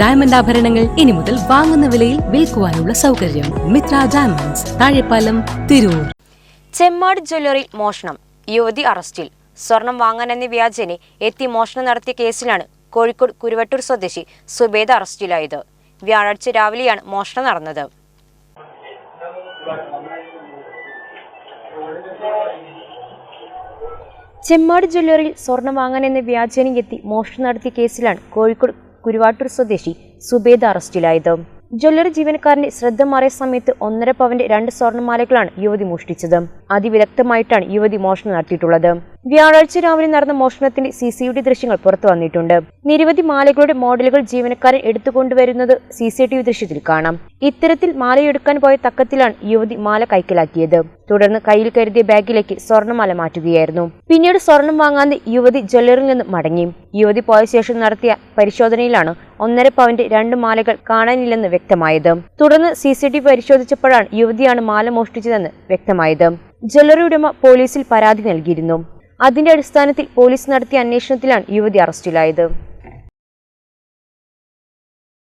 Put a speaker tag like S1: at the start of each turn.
S1: Diamond ആഭരണങ്ങൾ ഇനി മുതൽ വാങ്ങുന്ന വിലയിൽ വിൽക്കുവാനുള്ള സൗകര്യം. മിത്ര ഡയമണ്ട്സ് താഴെപ്പാലം തിരൂർ.
S2: ചെമ്മാട് ജ്വല്ലറി മോഷണം. യുവതി അറസ്റ്റിൽ. സ്വർണം വാങ്ങാനെന്ന വ്യാജനെ എത്തി മോഷണം നടത്തിയ കേസിലാണ് കോഴിക്കോട് കുരുവട്ടൂർ സ്വദേശി സുബേദ അറസ്റ്റിലായത്. വ്യാഴാഴ്ച രാവിലെയാണ് മോഷണം നടന്നത്. ചെമ്മാട് ജ്വല്ലറിയിൽ സ്വർണം വാങ്ങാനെന്ന വ്യാജനെ എത്തി മോഷണം നടത്തിയ കേസിലാണ് കോഴിക്കോട് കുരുവാട്ടൂർ സ്വദേശി സുബേദ അറസ്റ്റിലായത്. ജ്വല്ലറി ജീവനക്കാരന്റെ ശ്രദ്ധ മാറിയ സമയത്ത് ഒന്നര പവന്റെ രണ്ട് സ്വർണമാലകളാണ് യുവതി മോഷ്ടിച്ചത്. അതിവിദഗ്ധമായിട്ടാണ് യുവതി മോഷണം നടത്തിയിട്ടുള്ളത്. വ്യാഴാഴ്ച രാവിലെ നടന്ന മോഷണത്തിന്റെ സി സി ടി ദൃശ്യങ്ങൾ പുറത്തു വന്നിട്ടുണ്ട്. നിരവധി മാലകളുടെ മോഡലുകൾ ജീവനക്കാരൻ എടുത്തുകൊണ്ടുവരുന്നത് സി സി ടി വി ദൃശ്യത്തിൽ കാണാം. ഇത്തരത്തിൽ മാലയെടുക്കാൻ പോയ തക്കത്തിലാണ് യുവതി മാല കൈക്കലാക്കിയത്. തുടർന്ന് കയ്യിൽ കരുതിയ ബാഗിലേക്ക് സ്വർണമാല മാറ്റുകയായിരുന്നു. പിന്നീട് സ്വർണം വാങ്ങാൻ യുവതി ജ്വല്ലറിൽ നിന്ന് മടങ്ങി. യുവതി പോയ ശേഷം നടത്തിയ പരിശോധനയിലാണ് ഒന്നര പവന്റെ രണ്ട് മാലകൾ കാണാനില്ലെന്ന് വ്യക്തമായത്. തുടർന്ന് സി സി ടി പരിശോധിച്ചപ്പോഴാണ് യുവതിയാണ് മാല മോഷ്ടിച്ചതെന്ന് വ്യക്തമായത്. ജ്വല്ലറി ഉടമ പോലീസിൽ പരാതി നൽകിയിരുന്നു. അതിന്റെ അടിസ്ഥാനത്തിൽ പോലീസ് നടത്തിയ അന്വേഷണത്തിലാണ് യുവതി അറസ്റ്റിലായത്